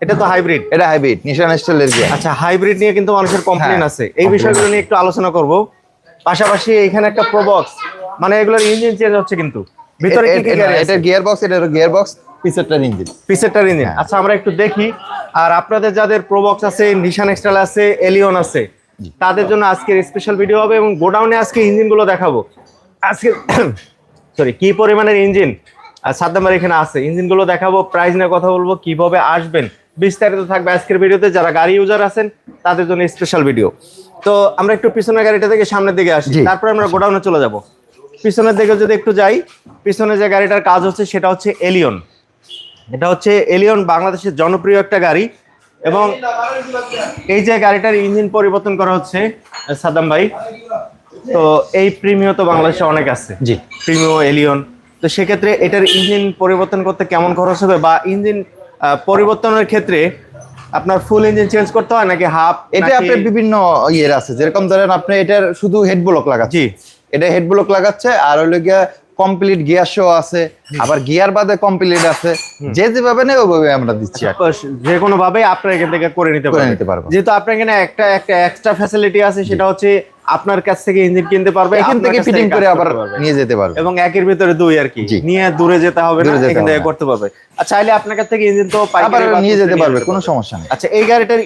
এটা তো হাইব্রিড এটা হাইব্রিড নিশান স্টাইলের গিয়ার আচ্ছা হাইব্রিড নিয়ে কিন্তু মানুষের কমপ্লেন হ্যাঁ, আছে। এই বিষয়গুলো নিয়ে একটু আলোচনা করব। পাশাপাশি এখানে একটা প্রবক্স মানে এগুলোর ইঞ্জিন চেঞ্জ হচ্ছে কিন্তু। ভিতরে কি কি এটা গিয়ার বক্স এটা গিয়ার বক্স পিছেরটার ইঞ্জিন পিসেরটার ইঞ্জিন। আচ্ছা আমরা একটু দেখি। আর আপনাদের যাদের প্রবক্স আছে নিশান এক্সট্রাল আছে এলিয়ন আছে তাদের জন্য আজকের স্পেশাল ভিডিও হবে এবং গোডাউনে আজকে ইঞ্জিনগুলো দেখাবো। আজকে সরি কি পরিমাণের ইঞ্জিন আর সাদ্দামার এখানে আছে। ইঞ্জিনগুলো দেখাবো প্রাইস নিয়ে কথা বলব কীভাবে আসবেন বিস্তারিত থাকবে আজকের ভিডিওতে। যারা গাড়ি ইউজার আছেন তাদের জন্য স্পেশাল ভিডিও তো আমরা একটু পিছনের গাড়িটা থেকে সামনের দিকে আসি। তারপর আমরা গোডাউনে চলে যাব। পিছনের দিকে যদি একটু যাই পিছনে যে গাড়িটার কাজ হচ্ছে সেটা হচ্ছে এলিয়ন এটা হচ্ছে এলিয়ন বাংলাদেশের জনপ্রিয় একটা গাড়ি। এবং এই যে গাড়িটার ইঞ্জিন পরিবর্তন করা হচ্ছে সাদ্দাম ভাই তো এই প্রিমিও তো বাংলাদেশে অনেক আছে। জি। প্রিমিও এলিয়ন তো সেক্ষেত্রে এটার ইঞ্জিন পরিবর্তন করতে কেমন খরচ হবে বা ইঞ্জিন পরিবর্তনের ক্ষেত্রে আপনার ফুল ইঞ্জিন চেঞ্জ করতে হয় নাকি হাফ এটা আপনার বিভিন্ন ইয়ের আছে। যেরকম ধরেন আপনি এটার শুধু হেড ব্লক লাগাচ্ছে এটা হেড ব্লক লাগাচ্ছে আর হলো গিয়া কমপ্লিট গিয়ার শো আছে আবার গিয়ার বাদে কমপ্লিট আছে। যে যেভাবে নেই ওইভাবে আমরা দিচ্ছি। যে কোনো ভাবে আপনার এখান থেকে করে নিতে পারবেন নিতে পারব। যেহেতু আপনার এখানে একটা একটা এক্সট্রা ফ্যাসিলিটি আছে সেটা হচ্ছে আপনার কাছ থেকে ইঞ্জিন কিনতে পারবে এখান থেকে ফিটিং করে আবার নিয়ে যেতে পারবে। এবং একের ভিতরে দুই আর কি। নিয়ে দূরে যেতে হবে না এখান থেকে করতে পারবে। আর চাইলে আপনার কাছ থেকে ইঞ্জিন তো আবার নিয়ে যেতে পারবে কোনো সমস্যা নেই। আচ্ছা এই গাড়িটার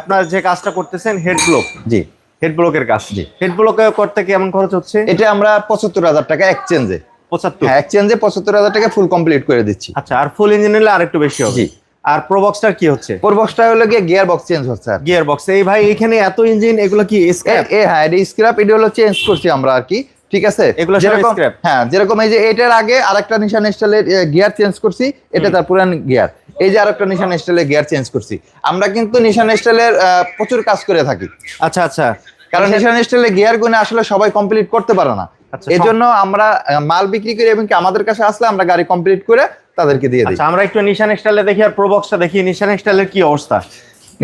আপনার যে কাজটা করতেছেন হেড ব্লক জি। হেড ব্লকের কাজ। জি। হেড ব্লক করতে কেমন খরচ হচ্ছে? এটা আমরা পঁচাত্তর হাজার টাকা এক্সচেঞ্জে পঁচাত্তর। হ্যাঁ এক্সচেঞ্জে পঁচাত্তর হাজার টাকা ফুল কমপ্লিট করে দিচ্ছি। আচ্ছা আর ফুল ইঞ্জিন নিলে আরেকটু বেশি হবে। জি। আর প্রবক্সটার কি হচ্ছে? পরবক্সটা হলো গিয়ে গিয়ার বক্স চেঞ্জ হচ্ছে আর গিয়ার বক্স এই ভাই এখানে এত ইঞ্জিন এগুলো কি স্ক্র্যাপ এ- হ্যাঁ এটা স্ক্র্যাপ এটা হলো চেঞ্জ করছি আমরা আর কি ঠিক আছে? এগুলো যেরকম হ্যাঁ যেরকম এই যে এটার আগে আরেকটা নিশান স্টাইলের গিয়ার চেঞ্জ করছি এটা তার পুরান গিয়ার এই যে আরেকটা নিশান স্টাইলের গিয়ার চেঞ্জ করছি। আমরা কিন্তু নিশান স্টাইলের প্রচুর কাজ করে থাকি। আচ্ছা আচ্ছা। কারণ নিশান স্টাইলের গিয়ার গুনে আসলে সবাই কমপ্লিট করতে পারে না। আচ্ছা, এই জন্য আমরা মাল বিক্রি করি এবং কি আমাদের কাছে আসলে আমরা গাড়ি কমপ্লিট করে তাদেরকে দিয়ে দিই। আচ্ছা আমরা একটু নিশান স্টাইলে দেখি আর প্রবক্সটা দেখি। নিশান স্টাইলের কি অবস্থা?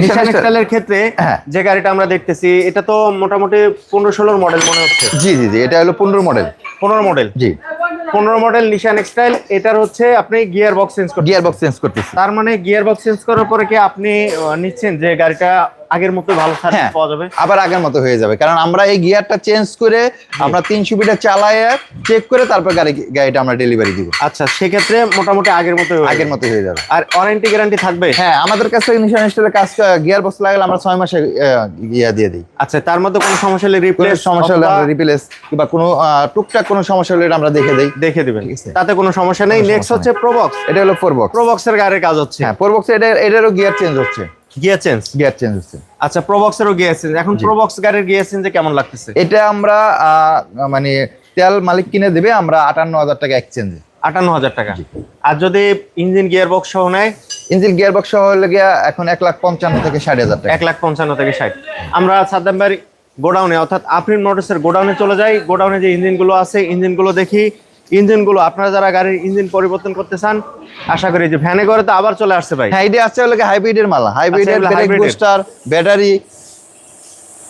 নিশান স্টাইলের ক্ষেত্রে হ্যাঁ। যে গাড়িটা আমরা দেখতেছি এটা তো মোটামুটি পনেরো ষোলোর মডেল মনে হচ্ছে। জি জি জি এটা হলো পনেরো মডেল পনেরো মডেল জি। পনেরো মডেল নিশান স্টাইল এটার হচ্ছে আপনি গিয়ার বক্স চেঞ্জ করতে গিয়ার বক্স চেঞ্জ করতেছি। তার মানে গিয়ার বক্স চেঞ্জ করার পরে কি আপনি নিচ্ছেন যে গাড়িটা আগের মতো ভালো সার্ভিস হ্যাঁ পাওয়া যাবে। আবার আগের মতো হয়ে যাবে। কারণ আমরা এই গিয়ারটা চেঞ্জ করে আমরা তিনশো মিটার চালায় চেক করে তারপর গাড়ি গাড়িটা আমরা ডেলিভারি দিব। আচ্ছা সেক্ষেত্রে মোটামুটি আগের মতো আগের মতো হয়ে যাবে। আর ওয়ারেন্টি গ্যারান্টি থাকবে? হ্যাঁ আমাদের কাছ নিশান কাজ গিয়ার বক্স লাগালে আমরা ছয় মাসে ইয়া দিয়ে দিই। আচ্ছা তার মধ্যে কোনো সমস্যা হলে রিপ্লেস সমস্যা হলে আমরা রিপ্লেস কিংবা কোনো টুকটাক কোনো সমস্যা হলে আমরা দেখে দেই। দেখে দিবেন। তাতে কোনো সমস্যা নেই। নেক্সট হচ্ছে প্রবক্স এটা হলো ফোর বক্স প্রবক্সের গাড়ির কাজ হচ্ছে। হ্যাঁ ফোর এটা এটারও গিয়ার চেঞ্জ হচ্ছে। গিয়ার চেঞ্জ গিয়ার চেঞ্জ হচ্ছে। আচ্ছা প্রবক্সেরও গিয়ার চেঞ্জ এখন। প্রবক্স গাড়ির গিয়ার চেঞ্জে কেমন লাগতেছে? এটা আমরা মানে তেল মালিক কিনে দেবে আমরা আটান্ন হাজার টাকা এক্সচেঞ্জে আটান্ন হাজার টাকা। আর যদি ইঞ্জিন গিয়ার বক্স সহ নেয়? ইঞ্জিন গিয়ার বক্স সহ হলে গিয়া এখন এক লাখ পঞ্চান্ন থেকে ষাট হাজার টাকা। এক লাখ পঞ্চান্ন থেকে ষাট। আমরা সাদ্দাম বাড়ি গোডাউনে অর্থাৎ আফরিন মোটরসের গোডাউনে চলে যাই। গোডাউনে যে ইঞ্জিনগুলো আছে ইঞ্জিনগুলো দেখি। ইঞ্জিনগুলো আপনারা যারা গাড়ির ইঞ্জিন পরিবর্তন করতে চান আশা করি যে ভ্যানে করে তো আবার চলে আসছে ভাই। হ্যাঁ আসছে বলে হলো হাইব্রিডের মালা। হাইব্রিডের ব্রেক বুস্টার ব্যাটারি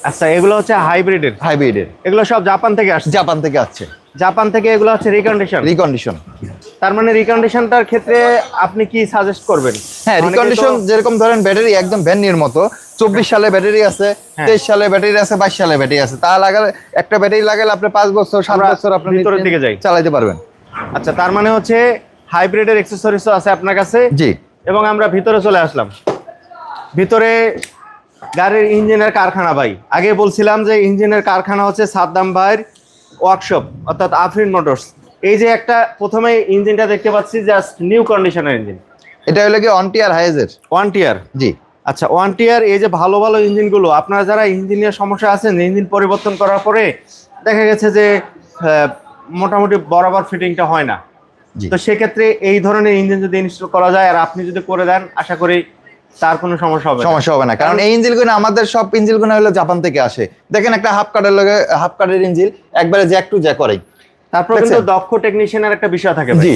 আচ্ছা এগুলো হচ্ছে হাইব্রিডের হাইব্রিডের এগুলো সব জাপান থেকে আসছে। জাপান থেকে আসছে। জাপান থেকে এগুলো হচ্ছে রিকন্ডিশন রিকন্ডিশন তার মানে রিকন্ডিশনটার ক্ষেত্রে আপনি কি সাজেস্ট করবেন? হ্যাঁ রিকন্ডিশন যেরকম ধরেন ব্যাটারি একদম ভ্যানির মতো চব্বিশ সালে ব্যাটারি আছে হ্যাঁ। তেইশ সালে ব্যাটারি আছে বাইশ সালে ব্যাটারি আছে। তা লাগালে একটা ব্যাটারি লাগালে আপনি পাঁচ বছর সাত বছর আপনি ভিতরের দিকে যাই। চালাইতে পারবেন। আচ্ছা তার মানে হচ্ছে হাইব্রিডের এক্সেসরিজও আছে আপনার কাছে? জি। এবং আমরা ভিতরে চলে আসলাম। ভিতরে গাড়ির ইঞ্জিনের কারখানা ভাই। আগে বলছিলাম যে ইঞ্জিনের কারখানা হচ্ছে সাদ্দাম ভাইয়ের ওয়ার্কশপ অর্থাৎ আফরিন মোটরস। এই যে একটা প্রথমে ইঞ্জিনটা দেখতে পাচ্ছি জাস্ট নিউ কন্ডিশনের ইঞ্জিন। এটা হলো কি ওয়ান টিয়ার হাইজের ওয়ান টিয়ার জি। আচ্ছা ওয়ান টিয়ার এই যে ভালো ভালো ইঞ্জিনগুলো আপনারা যারা ইঞ্জিনিয়ার সমস্যা আছেন ইঞ্জিন পরিবর্তন করার পরে দেখা গেছে যে মোটামুটি বরাবর ফিটিংটা হয় না। তো সেক্ষেত্রে এই ধরনের ইঞ্জিন যদি ইনস্টল করা যায় আর আপনি যদি করে দেন আশা করি তার কোনো সমস্যা হবে সমস্যা হবে না। কারণ এই ইঞ্জিনগুলো আমাদের সব ইঞ্জিনগুলো হলো জাপান থেকে আসে। দেখেন একটা হাফ কাটের লগে হাফ কাটের ইঞ্জিন একবারে জ্যাক টু জ্যাক করেই। তারপর কিন্তু দক্ষ টেকনিশিয়ানের একটা বিষয় থাকে জি।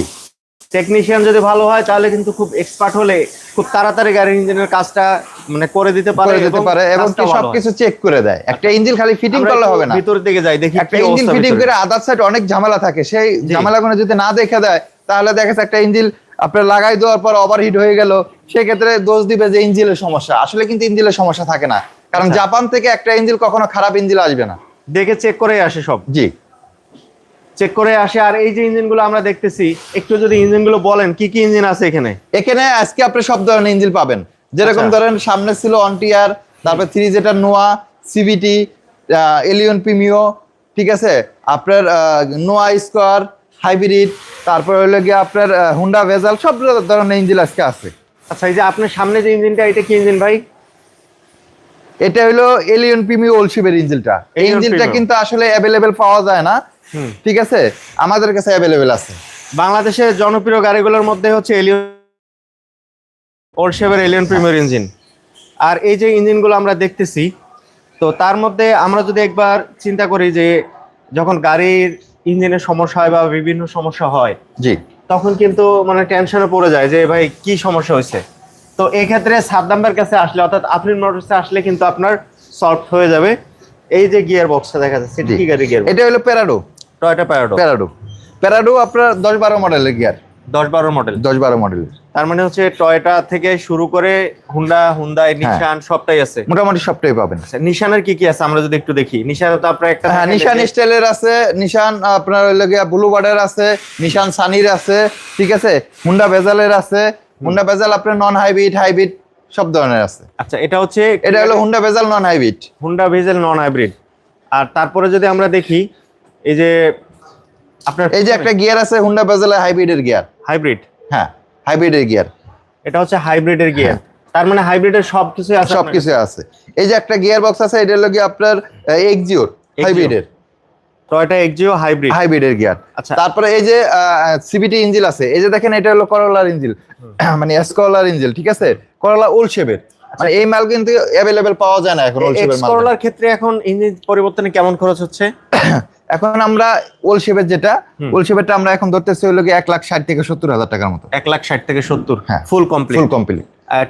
টেকনিশিয়ান যদি ভালো হয় তাহলে কিন্তু খুব এক্সপার্ট হলে খুব তাড়াতাড়ি গাড়ির ইঞ্জিনের কাজটা মানে করে দিতে পারে করে দিতে পারে এবং কি। সবকিছু চেক করে দেয়। একটা ইঞ্জিন খালি ফিটিং করলে হবে না। ভিতরের দিকে যাই দেখি একটা ইঞ্জিন ফিটিং করে আদার সাইড অনেক ঝামেলা থাকে। সেই। ঝামেলাগুলো যদি না দেখে দেয় তাহলে দেখা যাচ্ছে একটা ইঞ্জিন আপনার লাগাই দেওয়ার পর ওভারহিট হয়ে গেল সেক্ষেত্রে দোষ দিবে যে ইঞ্জিনের সমস্যা। আসলে কিন্তু ইঞ্জিলের সমস্যা থাকে না। কারণ আচ্ছা। জাপান থেকে একটা ইঞ্জিল কখনো খারাপ ইঞ্জিল আসবে না। দেখে চেক করে আসে সব। জি। চেক করে আসে। আর এই যে ইঞ্জিনগুলো আমরা দেখতেছি একটু যদি ইঞ্জিনগুলো বলেন কি কি ইঞ্জিন আছে এখানে? এখানে আজকে আপনি সব ধরনের ইঞ্জিন পাবেন। যেরকম আচ্ছা। ধরেন সামনে ছিল অনটিয়ার তারপর থ্রি জেটার নোয়া সিবিটি এলিয়ন প্রিমিও ঠিক আছে? আপনার নোয়া স্কোয়ার হাইব্রিড তারপর হলো গিয়ে আপনার হুন্ডা ভেজাল সব ধরনের ইঞ্জিন আজকে আছে। আচ্ছা এই যে আপনার সামনে যে ইঞ্জিনটা এটা কি ইঞ্জিন ভাই? এটা হলো এলিয়ন প্রিমিও ওলশিপের ইঞ্জিনটা। এই ইঞ্জিনটা কিন্তু আসলে অ্যাভেলেবেল পাওয়া যায় না। ঠিক আছে? আমাদের কাছে অ্যাভেলেবেল আছে। বাংলাদেশের জনপ্রিয় গাড়িগুলোর মধ্যে হচ্ছে এলিয়ন ওল্ড শেভের এলিয়ন প্রিমিয়ার ইঞ্জিন। আর এই যে ইঞ্জিনগুলো আমরা দেখতেছি তো তার মধ্যে আমরা যদি একবার চিন্তা করি যে যখন গাড়ির ইঞ্জিনের সমস্যা হয় বা বিভিন্ন সমস্যা হয় জি। তখন কিন্তু মানে টেনশনে পড়ে যায় যে ভাই কি সমস্যা হয়েছে? তো এই ক্ষেত্রে সাদ্দাম্বের কাছে আসলে অর্থাৎ আফরিন মোটরসে আসলে কিন্তু আপনার সলভ হয়ে যাবে। এই যে গিয়ার বক্সটা দেখা যাচ্ছে আছে কি গাড়ি গিয়ার এটা হলো Prado Toyota Prado Prado Prado আপনার দশ বারো মডেলের গিয়ার দশ বারো মডেল দশ বারো মডেলের তার মানে হচ্ছে টয়টা থেকে শুরু করে হুন্ডা হুন্ডাই নিশান সবটাই আছে। মোটামুটি সবটাই পাবেন। আচ্ছা, নিশানের কি কি আছে? আমরা যদি একটু দেখি। নিশানে তো আপনার একটা হ্যাঁ নিশান স্টাইলের আছে নিশান আপনার হইল গিয়া ব্লু বার্ডের আছে নিশান সানির আছে ঠিক আছে? হুন্ডা বেজালের আছে হুন্ডা বেজাল আপনার নন হাইব্রিড হাইব্রিড সব ধরনের আছে। আচ্ছা এটা হচ্ছে এটা হলো Honda Vezel non hybrid Honda Vezel non hybrid আর তারপরে যদি আমরা দেখি এই যে আপনার এই যে একটা গিয়ার আছে হুন্ডা বেজালের হাইব্রিডের গিয়ার। হাইব্রিড? হ্যাঁ হাইব্রিডের গিয়ার। এটা হচ্ছে হাইব্রিডের গিয়ার। তার মানে হাইব্রিডের সব কিছু আছে সব কিছু? আছে। এই যে একটা গিয়ার বক্স আছে এটা হলো গিয়ে আপনার এক্সিওর হাইব্রিডের। Toyota Axio hybrid? হাইব্রিডের গিয়ার। আচ্ছা। তারপরে এই যে সিবিটি ইঞ্জিল আছে এই যে দেখেন এটা হলো করলার ইঞ্জিল। মানে এসকলার ইঞ্জিল ঠিক আছে? করলা ওল শেপের মানে এই মাল কিন্তু অ্যাভেলেবেল পাওয়া যায় না এখন ওল শেপের মাল করলার ক্ষেত্রে এখন ইঞ্জিন পরিবর্তনে কেমন খরচ হচ্ছে? এখন আমরা ওল শেপের যেটা। ওল শেপেরটা আমরা এখন ধরতেছি হলো এক লাখ ষাট থেকে সত্তর হাজার টাকার মতো। এক লাখ ষাট থেকে সত্তর? হ্যাঁ। Full complete full complete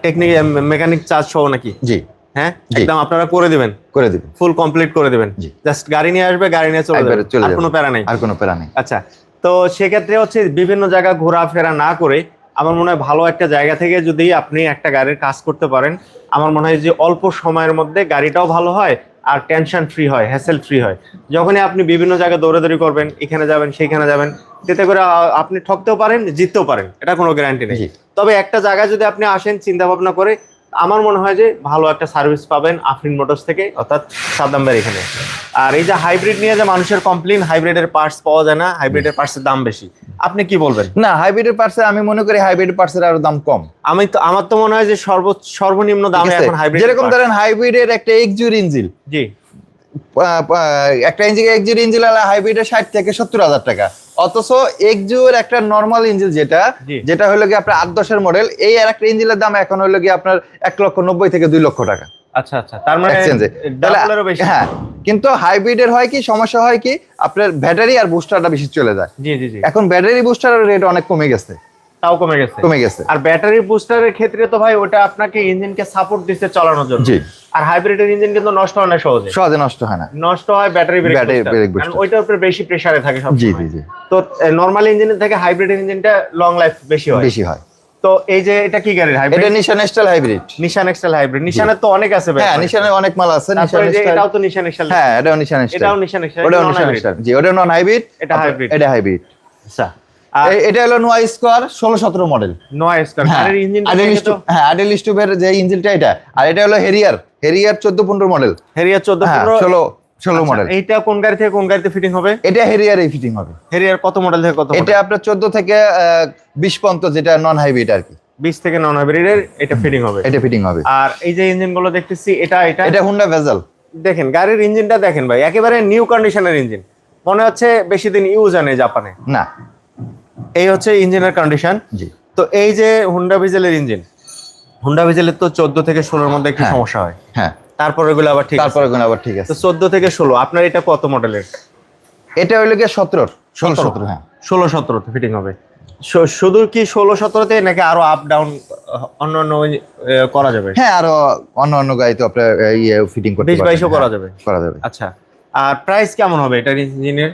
technique mechanic charge সহ নাকি? জি। হ্যাঁ। একদম আপনারা করে দিবেন? করে দিবেন। ফুল কমপ্লিট করে দিবেন। জাস্ট গাড়ি নিয়ে আসবে গাড়ি নিয়ে চলে যাবে। আর কোনো প্যারা নেই? আর কোনো প্যারা নেই। আচ্ছা। তো সেক্ষেত্রে হচ্ছে বিভিন্ন জায়গা ঘোরাফেরা না করে আমার মনে হয় ভালো একটা জায়গা থেকে যদি আপনি একটা গাড়ির কাজ করতে পারেন আমার মনে হয় যে অল্প সময়ের মধ্যে গাড়িটাও ভালো হয় আর টেনশন ফ্রি হয় হ্যাসেল ফ্রি হয়। যখনই আপনি বিভিন্ন জায়গায় দৌড়াদৌড়ি করবেন এখানে যাবেন সেইখানে যাবেন এতে করে আপনি ঠকতেও পারেন জিততেও পারেন। এটা কোনো গ্যারান্টি নেই। তবে একটা জায়গায় যদি আপনি আসেন চিন্তা ভাবনা করে আমার মনে হয় যে ভালো একটা সার্ভিস পাবেন আফরিন মোটরস থেকে অর্থাৎ সাদ্দামবার এখানে। আর এই যে হাইব্রিড নিয়ে যে মানুষের কমপ্লেন হাইব্রিডের পার্টস পাওয়া যায় না হাইব্রিডের পার্টসের দাম বেশি। আপনি কি বলবেন? না হাইব্রিডের পার্সে আমি মনে করি হাইব্রিড পার্সের আরও দাম কম। আমি তো আমার তো মনে হয় যে সর্ব সর্বনিম্ন দামে? এখন হাইব্রিড যেরকম ধরেন হাইব্রিডের একটা এক্সিওর ইঞ্জিল জি। একটা ইঞ্জিন এক্সিওর ইঞ্জিল আলা হাইব্রিডের ষাট থেকে সত্তর হাজার টাকা। অথচ এক্সিওর একটা নর্মাল ইঞ্জিল যেটা। যেটা হলো গিয়ে আপনার আট দশের মডেল এই আর একটা ইঞ্জিনের দাম এখন হলো গিয়ে আপনার এক লক্ষ নব্বই থেকে দুই লক্ষ টাকা। আচ্ছা আচ্ছা তার মানে হ্যাঁ কিন্তু হাইব্রিডের হয় কি সমস্যা হয় কি আপনার ব্যাটারি আর বুস্টারটা বেশি চলে যায়। জি জি জি। এখন ব্যাটারি বুস্টারের রেট অনেক কমে গেছে। তাও কমে গেছে। কমে গেছে। আর ব্যাটারি বুস্টারের ক্ষেত্রে তো ভাই ওটা আপনাকে ইঞ্জিনকে সাপোর্ট দিচ্ছে চালানোর জন্য। জি। আর হাইব্রিডের ইঞ্জিন কিন্তু নষ্ট হয় না সহজে। সহজে নষ্ট হয় না। নষ্ট হয় ব্যাটারি ব্রেক brake কারণ ওইটার উপরে বেশি প্রেসারে থাকে সব জি জি জি। তো নরমাল ইঞ্জিনের থেকে হাইব্রিড ইঞ্জিনটা লং লাইফ বেশি হয়। বেশি হয়। তো এই যে এটা কি গাড়ির এটা নিশান স্টাইল হাইব্রিড নিশান এক্সেল হাইব্রিড নিশানের তো অনেক আছে ভাই হ্যাঁ। নিশানের অনেক মাল আছে। নিশান স্টাইল এটাও তো নিশান এক্সেল হ্যাঁ এটাও নিশান স্টাইল এটাও নিশান এক্সেল ওটাও নিশান স্টাইল জি ওটা নন হাইব্রিড এটা hybrid। এটা হাইব্রিড আচ্ছা। এটা হলো নোয়া স্কোয়ার ষোলো সতেরো মডেল নয় স্টার হ্যাঁ আডেল হ্যাঁ স্টুপের যে ইঞ্জিনটা এটা। আর এটা হলো হেরিয়ার হেরিয়ার চোদ্দ পনেরো মডেল হেরিয়ার 14 15 ষোলো ষোলো আচ্ছা, মডেল এইটা কোন গাড়ি থেকে কোন গাড়িতে ফিটিং হবে? এটা হেরিয়ার ফিটিং হবে। হেরিয়ার কত মডেল থেকে কত এটা আপনার চোদ্দ থেকে বিশ পর্যন্ত যেটা নন হাইব্রিড আর কি। 20 থেকে নন এটা ফিটিং হবে। এটা ফিটিং হবে। আর এই যে ইঞ্জিনগুলো দেখতেছি এটা এটা এটা হুন্ডা ভেজাল দেখেন গাড়ির ইঞ্জিনটা দেখেন ভাই একেবারে নিউ কন্ডিশনের ইঞ্জিন মনে হচ্ছে বেশি দিন ইউজ আনে জাপানে না। এই হচ্ছে ইঞ্জিনের কন্ডিশন জি। তো এই যে হুন্ডা ভিজেলের ইঞ্জিন হুন্ডা ভিজেলের তো চোদ্দ থেকে ষোলোর মধ্যে একটু হ্যাঁ। সমস্যা হয়। হ্যাঁ। তারপর এগুলো আবার ঠিক তারপরে কোনো আবার ঠিক আছে। তো চোদ্দ থেকে ষোলো আপনার এটা কত মডেলের এটা হইল গিয়ে সতেরোর। ষোলো সতেরো। হ্যাঁ। ষোলো সতেরোতে ফিটিং হবে। শুধু কি ষোলো সতেরোতে নাকি আরও আপ ডাউন অন্য অন্য করা যাবে? হ্যাঁ আরও অন্য অন্য গাড়ি তো আপনার ইয়ে ফিটিং করতে বিশ। বাইশও করা হ্যাঁ, যাবে। করা যাবে। আচ্ছা। আর প্রাইস কেমন হবে এটার ইঞ্জিনের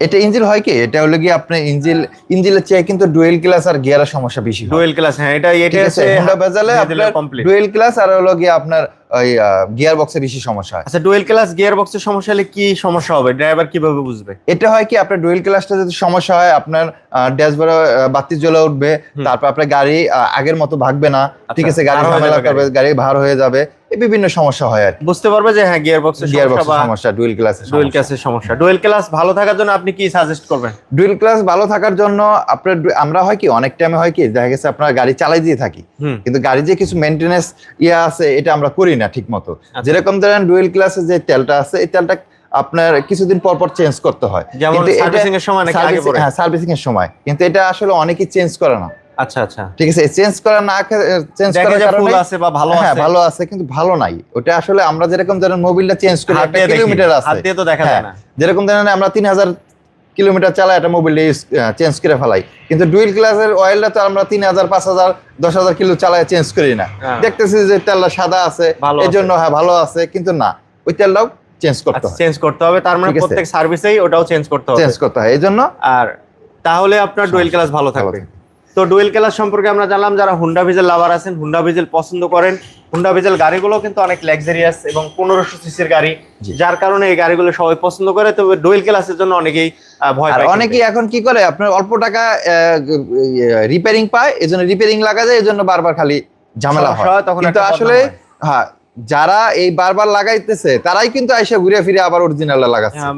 এটা ইঞ্জিল হয় কি? এটা হলো কি আপনার ইঞ্জিল ইঞ্জিলের চেয়ে কিন্তু ডুয়েল ক্লাস আর গিয়ারের সমস্যা বেশি ডুয়েল ক্লাস হ্যাঁ এটা এটা আছে হোন্ডা বেজালে আপনার ডুয়েল ক্লাস আর হলো কি আপনার ওই গিয়ার বক্সে বেশি সমস্যা হয়। আচ্ছা ডুয়েল ক্লাস গিয়ার বক্সের সমস্যা হলে কি সমস্যা হবে? ড্রাইভার কীভাবে বুঝবে? এটা হয় কি আপনার ডুয়েল ক্লাসটা যদি সমস্যা হয় আপনার ড্যাশবোর্ডে বাতি জ্বলে উঠবে তারপর আপনার গাড়ি আগের মতো ভাগবে না ঠিক আছে গাড়ি ঝামেলা করবে গাড়ি। ভার হয়ে যাবে এই বিভিন্ন সমস্যা হয় আর বুঝতে পারবে যে হ্যাঁ গিয়ার বক্সের গিয়ার সমস্যা বক্সের সমস্যা ডুয়েল ক্লাসের ডুয়েল ক্লাসের সমস্যা। ডুয়েল ক্লাস ভালো থাকার জন্য আপনি কি সাজেস্ট করবেন? ডুয়েল ক্লাস ভালো থাকার জন্য আপনার আমরা হয় কি অনেক টাইমে হয় কি দেখা গেছে আপনার গাড়ি চালাই দিয়ে থাকি। কিন্তু গাড়ি যে কিছু মেনটেনেন্স ইয়ে আছে এটা আমরা করি না ঠিক মতো আচ্ছা। যেরকম ধরেন ডুয়েল ক্লাসে যে তেলটা আছে এই তেলটা আপনার কিছুদিন পর পর চেঞ্জ করতে হয়। কিন্তু সার্ভিসিং এর সময় নাকি আগে পরে? হ্যাঁ সার্ভিসিং এর সময়। কিন্তু এটা আসলে অনেকেই চেঞ্জ করে না। আচ্ছা আচ্ছা। ঠিক আছে চেঞ্জ করা না চেঞ্জ করার কারণে আছে বা ভালো হ্যাঁ আছে। ভালো আছে কিন্তু ভালো নাই। ওটা আসলে আমরা যেরকম ধরেন মোবিলটা চেঞ্জ করি একটা কিলোমিটার আছে। দিয়ে তো দেখা যায় না। যেরকম ধরেন আমরা তিন হাজার কিলোমিটার চালায় একটা মোবিল চেঞ্জ করে ফেলাই। কিন্তু ডুয়েল ক্লাসের অয়েলটা তো আমরা তিন হাজার পাঁচ হাজার দশ হাজার কিলো চালায় চেঞ্জ করি না। হ্যাঁ। দেখতেছি যে তেলটা সাদা আছে এই জন্য হ্যাঁ ভালো আছে কিন্তু না ওই তেলটাও চেঞ্জ করতে হবে চেঞ্জ করতে হবে তার মানে প্রত্যেক সার্ভিসেই ওটাও চেঞ্জ করতে হবে। চেঞ্জ করতে হয় এই জন্য আর তাহলে আপনার ডুয়েল ক্লাস ভালো থাকবে। তো ডুয়েল ক্লাস সম্পর্কে আমরা জানলাম যারা হুন্ডা ভিজেল লাভার আছেন হুন্ডা ভিজেল পছন্দ করেন হুন্ডা ভিজেল গাড়িগুলো কিন্তু অনেক লাক্সারিয়াস এবং পনেরোশো সিসির গাড়ি যার কারণে এই গাড়িগুলো সবাই পছন্দ করে। তবে ডুয়েল ক্লাসের জন্য অনেকেই ভয় পায় অনেকেই এখন কি করে আপনার অল্প টাকা রিপেয়ারিং পায় এই জন্য রিপেয়ারিং লাগা যায় এই জন্য বারবার খালি ঝামেলা হয়। তখন কিন্তু আসলে হয়। হ্যাঁ যারা এই বারবার লাগাইতেছে তারাই কিন্তু আইসা ঘুরে ফিরে আবার অরিজিনালটা লাগাচ্ছে আহ,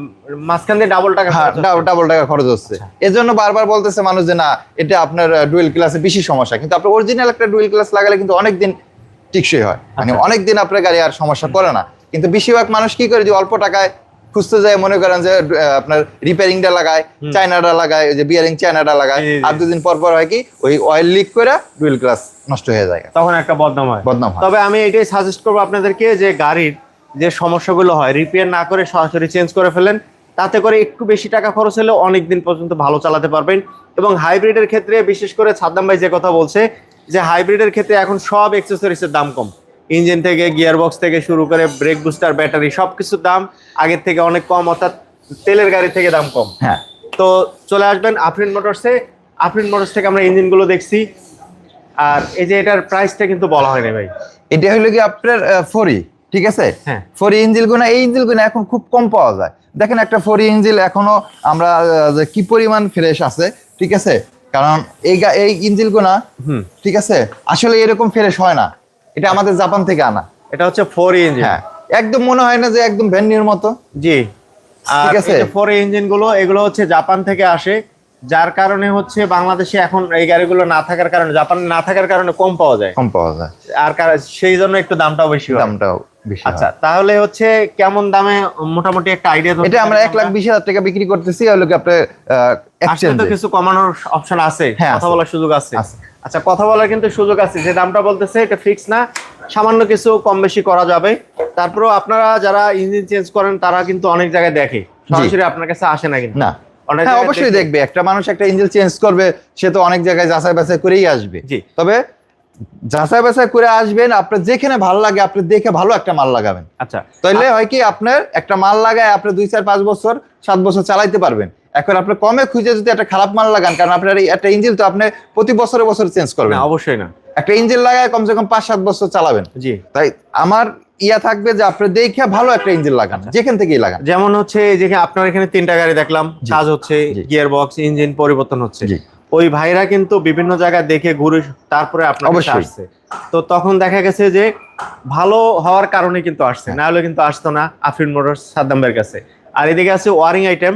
মাঝখান দিয়ে ডাবল টাকা হ্যাঁ খরচ হচ্ছে। ডাবল ডাবল টাকা খরচ হচ্ছে আচ্ছা। এজন্য বারবার বলতেছে মানুষ যে না এটা আপনার ডুয়েল ক্লাসে বেশি সমস্যা কিন্তু আপনার অরিজিনাল একটা ডুয়েল ক্লাস লাগালে কিন্তু অনেক দিন টিকসই হয় মানে আচ্ছা। অনেক দিন আপনার গাড়ি আর সমস্যা করে না কিন্তু বেশিরভাগ মানুষ কি করে যে অল্প টাকায় খুঁজতে যায় মনে করেন যে আপনার রিপেয়ারিংটা লাগায় চায়নাটা লাগায় যে বিয়ারিং চায়নাটা লাগায় আর দুদিন পর পর হয় কি ওই অয়েল লিক করে ডুয়েল ক্লাস নষ্ট হয়ে যায়। তখন একটা বদনাম হয়। বদনাম তবে আমি এটাই সাজেস্ট করব আপনাদেরকে যে গাড়ির যে সমস্যাগুলো হয় রিপেয়ার না করে সরাসরি চেঞ্জ করে ফেলেন তাতে করে একটু বেশি টাকা খরচ হলেও অনেক দিন পর্যন্ত ভালো চালাতে পারবেন। এবং হাইব্রিডের ক্ষেত্রে বিশেষ করে সাদ্দাম ভাই যে কথা বলছে যে হাইব্রিডের ক্ষেত্রে এখন সব এক্সেসরিজের দাম কম। ইঞ্জিন থেকে গিয়ার বক্স থেকে শুরু করে ব্রেক বুস্টার ব্যাটারি সব কিছুর দাম আগের থেকে অনেক কম অর্থাৎ তেলের গাড়ি থেকে দাম কম। হ্যাঁ। তো চলে আসবেন আফরিন মোটরসে আফরিন মোটরস থেকে আমরা ইঞ্জিনগুলো দেখছি। আর এই যে এটার প্রাইসটা কিন্তু বলা হয়নি ভাই। এটা হলো কি আপনার ফরি ঠিক আছে? হ্যাঁ। ফরি ইঞ্জিলগুলো এই ইঞ্জিল এখন খুব কম পাওয়া যায়। দেখেন একটা ফরি ইঞ্জিল এখনও আমরা যে কি পরিমাণ ফ্রেশ আছে ঠিক আছে? কারণ এই গা- এই ইঞ্জিল হুম। ঠিক আছে? আসলে এরকম ফ্রেশ হয় না। এটা আমাদের জাপান থেকে আনা। এটা হচ্ছে ফোর ইঞ্জিন হ্যাঁ একদম মনে হয় না যে একদম ভ্যান্ডির মতো। জি। ঠিক আছে। ফোর ইঞ্জিনগুলো এগুলো হচ্ছে জাপান থেকে আসে যার কারণে হচ্ছে বাংলাদেশে এখন এই গাড়িগুলো না থাকার কারণে জাপানে না থাকার কারণে কম পাওয়া যায়। কম পাওয়া যায়। আর সেই জন্য একটু দামটাও বেশি দামটাও বেশি আচ্ছা তাহলে হচ্ছে কেমন দামে মোটামুটি একটা আইডিয়া এটা আমরা এক লাখ বিশ হাজার টাকা বিক্রি করতেছি হলো কি আপনার কিছু কমানোর অপশন আছে হ্যাঁ, কথা বলার সুযোগ আছে। আচ্ছা কথা বলার কিন্তু সুযোগ আছে। যে দামটা বলতেছে এটা ফিক্স না। সামান্য কিছু কম বেশি করা যাবে। তারপরেও আপনারা যারা ইঞ্জিন চেঞ্জ করেন তারা কিন্তু অনেক জায়গায় দেখে। সরাসরি আপনার কাছে আসে না কিন্তু। না। হ্যাঁ অবশ্যই দেখবে। একটা মানুষ একটা ইঞ্জিন চেঞ্জ করবে সে তো অনেক জায়গায় যাচাই বাছাই করেই আসবে। জি। তবে যাচাই বাছাই করে আসবেন আপনার যেখানে ভালো লাগে আপনি দেখে ভালো একটা মাল লাগাবেন। আচ্ছা। তাইলে হয় কি আপনার একটা মাল লাগায় আপনি দুই চার পাঁচ বছর সাত বছর চালাইতে পারবেন। এখন আপনি কমে খুঁজে যদি একটা খারাপ মাল লাগান কারণ আপনার একটা ইঞ্জিন তো আপনি প্রতি বছরে বছর চেঞ্জ করবেন। অবশ্যই না। একটা ইঞ্জিন লাগায় কমসে কম পাঁচ সাত বছর চালাবেন। জি। তাই আমার ইয়া থাকবে যে আপনি দেখে ভালো একটা ইঞ্জিন লাগান যেখান থেকেই লাগান। যেমন হচ্ছে এই যে আপনার এখানে তিনটা গাড়ি দেখলাম। কাজ হচ্ছে গিয়ার বক্স ইঞ্জিন পরিবর্তন হচ্ছে। ওই ভাইরা কিন্তু বিভিন্ন জায়গায় দেখে ঘুরে তারপরে আপনার। আসছে। তো তখন দেখা গেছে যে ভালো হওয়ার কারণে কিন্তু আসছে হ্যাঁ। না হলে কিন্তু আসতো না আফরিন মোটরস সাদ্দামের কাছে। আর এদিকে আছে ওয়ারিং আইটেম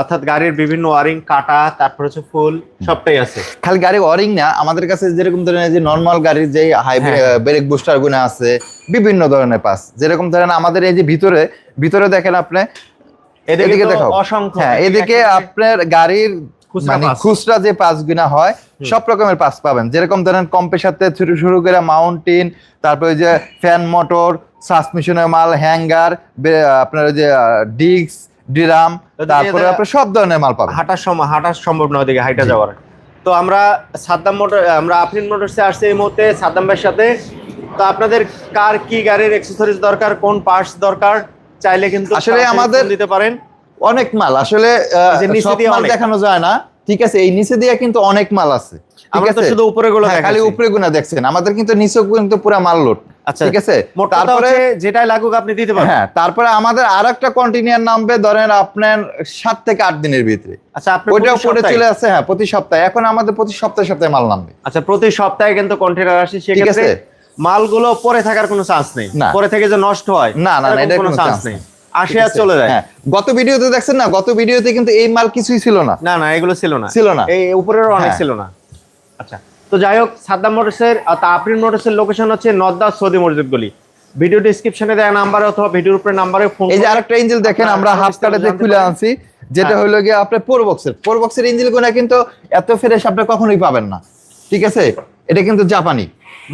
অর্থাৎ গাড়ির বিভিন্ন ওয়ারিং কাটা তারপর হচ্ছে ফুল সবটাই আছে। খালি গাড়ি ওয়ারিং না আমাদের কাছে যেরকম ধরনের যে নর্মাল গাড়ির যে হাই। ব্রেক বুস্টারগুলো আছে বিভিন্ন ধরনের পাস যেরকম ধরেন আমাদের এই যে ভিতরে ভিতরে দেখেন আপনি এদিকে দেখাও। অসংখ্য হ্যাঁ এদিকে আপনার গাড়ির খুচরা মানে খুচরা যে পাস গুনা হয় সব রকমের পাস পাবেন। যেরকম ধরেন কম্পের সাথে শুরু শুরু করে মাউন্টেন তারপরে যে ফ্যান মোটর সাসমিশনের মাল হ্যাঙ্গার আপনার যে ডিস্ক ডিরাম তারপরে আপনার সব ধরনের মাল পাবেন। হাঁটার সময় হাঁটার সম্ভব না ওদিকে হাইটা যাওয়ার। তো আমরা সাদ্দাম মোটর আমরা আফরিন মোটরসে আসছে এই মুহূর্তে সাদ্দাম ভাইয়ের সাথে। তো আপনাদের কার কি গাড়ির অ্যাক্সেসরিজ দরকার কোন পার্টস দরকার চাইলে কিন্তু আসলে আমাদের- দিতে পারেন। অনেক মাল আসলে আহ, যে নিচে সব দিয়ে মাল দেখানো যায় না। ঠিক আছে এই নিচে দিয়ে কিন্তু অনেক মাল আছে। ঠিক আমরা তো আছে? শুধু উপরে গুলো হ্যাঁ, খালি উপরে গুনা দেখছেন। আমাদের কিন্তু নিচে কিন্তু পুরো মাল লোড আচ্ছা ঠিক আছে? তারপরে যেটাই লাগুক আপনি দিতে পারেন হ্যাঁ তারপরে আমাদের আর একটা কন্টিনিউয়ার নামবে ধরেন আপনার সাত থেকে আট দিনের ভিতরে। আচ্ছা চলে হ্যাঁ প্রতি সপ্তাহে। এখন আমাদের প্রতি সপ্তাহে সপ্তাহে মাল নামবে। আচ্ছা প্রতি সপ্তাহে কিন্তু কন্টেনার আসে সেক্ষেত্রে মালগুলো পরে থাকার কোনো চান্স নেই। পরে থেকে যে নষ্ট হয় না, না, না, এরকম এটার কোনো কোনো চান্স নেই। নেই। আসে আর চলে যায়। হ্যাঁ গত ভিডিওতে দেখছেন না? গত ভিডিওতে কিন্তু এই মাল কিছুই ছিল না। না না এগুলো ছিল না। ছিল না। এই উপরেরও অনেক হ্যাঁ। ছিল না। আচ্ছা তো যাই হোক সাদ্দাম মোটরসের তাপরিন মোটরসের লোকেশন হচ্ছে নদ্দা সৌদি মসজিদ গলি। ভিডিও ডিসক্রিপশনে দেওয়া নাম্বারে অথবা ভিডিওর উপরে নাম্বারে ফোন এই যে আরেকটা ইঞ্জিল দেখেন আমরা হাফ কাটাতে জানতে খুলে আনছি যেটা হ্যাঁ। হলো গিয়ে আপনার পোর বক্সের পোর বক্সের ইঞ্জিলগুলো কিন্তু এত ফ্রেশ আপনি কখনোই পাবেন না। ঠিক আছে? এটা কিন্তু জাপানি।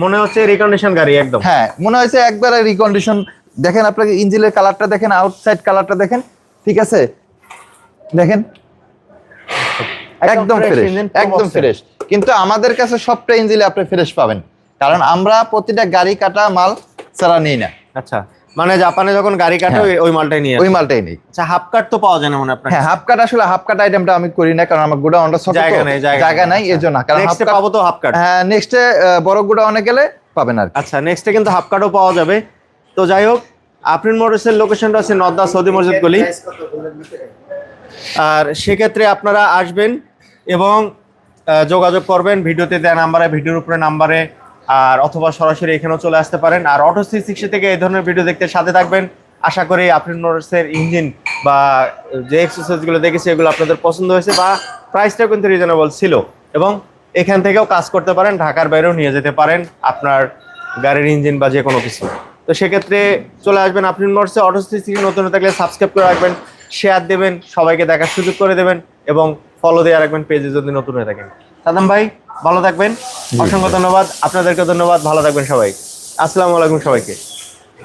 মনে হচ্ছে রিকন্ডিশন গাড়ি একদম। হ্যাঁ মনে হচ্ছে একবারে রিকন্ডিশন দেখেন আপনাকে ইঞ্জিলের কালারটা দেখেন আউটসাইড কালারটা দেখেন। ঠিক আছে? দেখেন? একদম ফ্রেশ একদম ফ্রেশ কিন্তু আমাদের কাছে সবটা ইঞ্জিলে আপনি ফ্রেশ পাবেন। কারণ আমরা প্রতিটা গাড়ি কাটা মাল ছাড়া নিই না। আচ্ছা মানে জাপানে যখন গাড়ি কাটে হ্যাঁ। ওই- মালটাই নিয়ে ওই মালটাই নেই। আচ্ছা হাফ কাট তো পাওয়া যায় না মনে হয় আপনার হ্যাঁ হাফ কাট আসলে হাফ কাট আইটেমটা আমি করি না কারণ আমার গোডাউনটা ছোট জায়গা নেই জায়গা নাই। এর জন্য কারণ হাফ নেক্সটে কাট পাবো তো হাফ কাট? হ্যাঁ নেক্সটে বড় গোডাউনে গেলে পাবেন আর। আচ্ছা নেক্সটে কিন্তু হাফ কাটও পাওয়া যাবে। তো যাই হোক আফরিন মোটরসের লোকেশনটা আছে নদ্দা সৌদি মসজিদ গলি। আর সেক্ষেত্রে আপনারা আসবেন এবং যোগাযোগ করবেন ভিডিওতে দেওয়া নাম্বারে, ভিডিওর উপরে নাম্বারে, আর অথবা সরাসরি এখানেও চলে আসতে পারেন। আর অটো সি সিক্সটি থেকে এই ধরনের ভিডিও দেখতে সাথে থাকবেন। আশা করি আফরিন মোটরসের ইঞ্জিন বা যে এক্সারসাইজগুলো দেখেছি, এগুলো আপনাদের পছন্দ হয়েছে বা প্রাইসটাও কিন্তু রিজনেবল ছিল। এবং এখান থেকেও কাজ করতে পারেন, ঢাকার বাইরেও নিয়ে যেতে পারেন আপনার গাড়ির ইঞ্জিন বা যে কোনো কিছু। তো সেক্ষেত্রে চলে আসবেন আপনি মোটরসে অটো সিসি নতুন থাকলে সাবস্ক্রাইব করে রাখবেন শেয়ার দেবেন, সবাইকে দেখার সুযোগ করে দেবেন এবং ফলো দিয়ে রাখবেন পেজে যদি নতুন হয়ে থাকেন। সাদাম ভাই ভালো থাকবেন। অসংখ্য ধন্যবাদ। আপনাদেরকে ধন্যবাদ। ভালো থাকবেন সবাই। আসসালামু আলাইকুম সবাইকে।